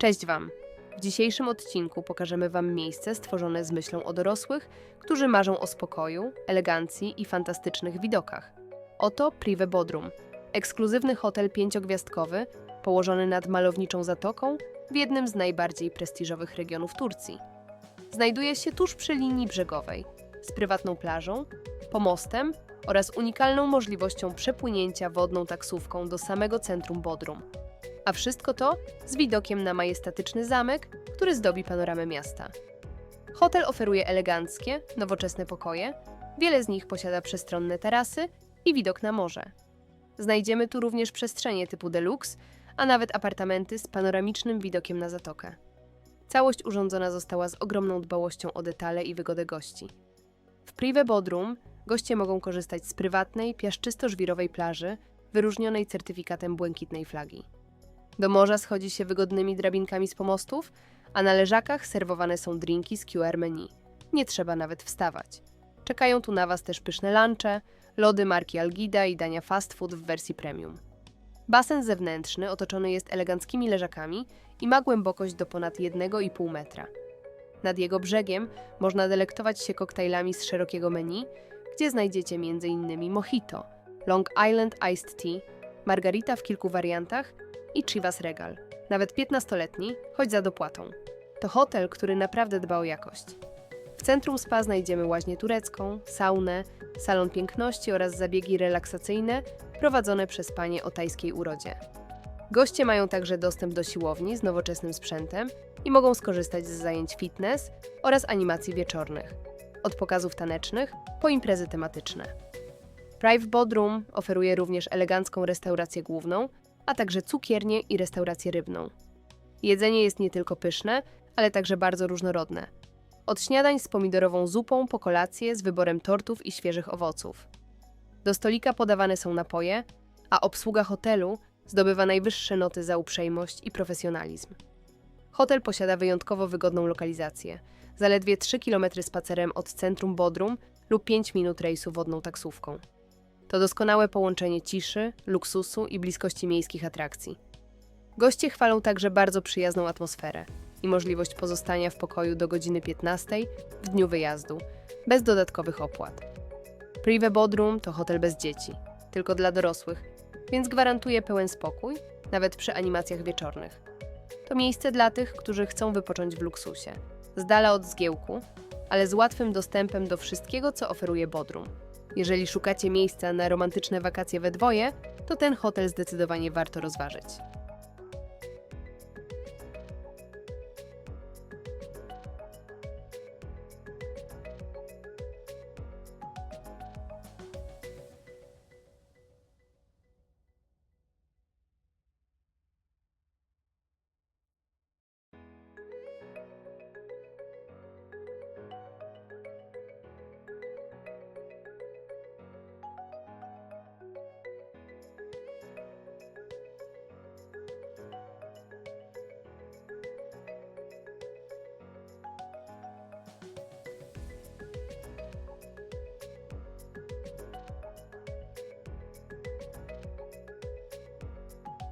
Cześć Wam! W dzisiejszym odcinku pokażemy Wam miejsce stworzone z myślą o dorosłych, którzy marzą o spokoju, elegancji i fantastycznych widokach. Oto Prive Bodrum, ekskluzywny hotel pięciogwiazdkowy położony nad malowniczą zatoką w jednym z najbardziej prestiżowych regionów Turcji. Znajduje się tuż przy linii brzegowej, z prywatną plażą, pomostem oraz unikalną możliwością przepłynięcia wodną taksówką do samego centrum Bodrum. A wszystko to z widokiem na majestatyczny zamek, który zdobi panoramę miasta. Hotel oferuje eleganckie, nowoczesne pokoje, wiele z nich posiada przestronne tarasy i widok na morze. Znajdziemy tu również przestrzenie typu deluxe, a nawet apartamenty z panoramicznym widokiem na zatokę. Całość urządzona została z ogromną dbałością o detale i wygodę gości. W Prive Bodrum goście mogą korzystać z prywatnej, piaszczysto-żwirowej plaży, wyróżnionej certyfikatem błękitnej flagi. Do morza schodzi się wygodnymi drabinkami z pomostów, a na leżakach serwowane są drinki z QR menu. Nie trzeba nawet wstawać. Czekają tu na Was też pyszne lunche, lody marki Algida i dania fast food w wersji premium. Basen zewnętrzny otoczony jest eleganckimi leżakami i ma głębokość do ponad 1,5 metra. Nad jego brzegiem można delektować się koktajlami z szerokiego menu, gdzie znajdziecie m.in. mojito, Long Island Iced Tea, margarita w kilku wariantach i Chivas Regal, nawet 15-letni, choć za dopłatą. To hotel, który naprawdę dba o jakość. W centrum spa znajdziemy łaźnię turecką, saunę, salon piękności oraz zabiegi relaksacyjne prowadzone przez panie o tajskiej urodzie. Goście mają także dostęp do siłowni z nowoczesnym sprzętem i mogą skorzystać z zajęć fitness oraz animacji wieczornych, od pokazów tanecznych po imprezy tematyczne. Prive Bodrum oferuje również elegancką restaurację główną, a także cukiernię i restaurację rybną. Jedzenie jest nie tylko pyszne, ale także bardzo różnorodne. Od śniadań z pomidorową zupą po kolację z wyborem tortów i świeżych owoców. Do stolika podawane są napoje, a obsługa hotelu zdobywa najwyższe noty za uprzejmość i profesjonalizm. Hotel posiada wyjątkowo wygodną lokalizację, zaledwie 3 km spacerem od centrum Bodrum lub 5 minut rejsu wodną taksówką. To doskonałe połączenie ciszy, luksusu i bliskości miejskich atrakcji. Goście chwalą także bardzo przyjazną atmosferę i możliwość pozostania w pokoju do godziny 15 w dniu wyjazdu, bez dodatkowych opłat. Prive Bodrum to hotel bez dzieci, tylko dla dorosłych, więc gwarantuje pełen spokój, nawet przy animacjach wieczornych. To miejsce dla tych, którzy chcą wypocząć w luksusie, z dala od zgiełku, ale z łatwym dostępem do wszystkiego, co oferuje Bodrum. Jeżeli szukacie miejsca na romantyczne wakacje we dwoje, to ten hotel zdecydowanie warto rozważyć.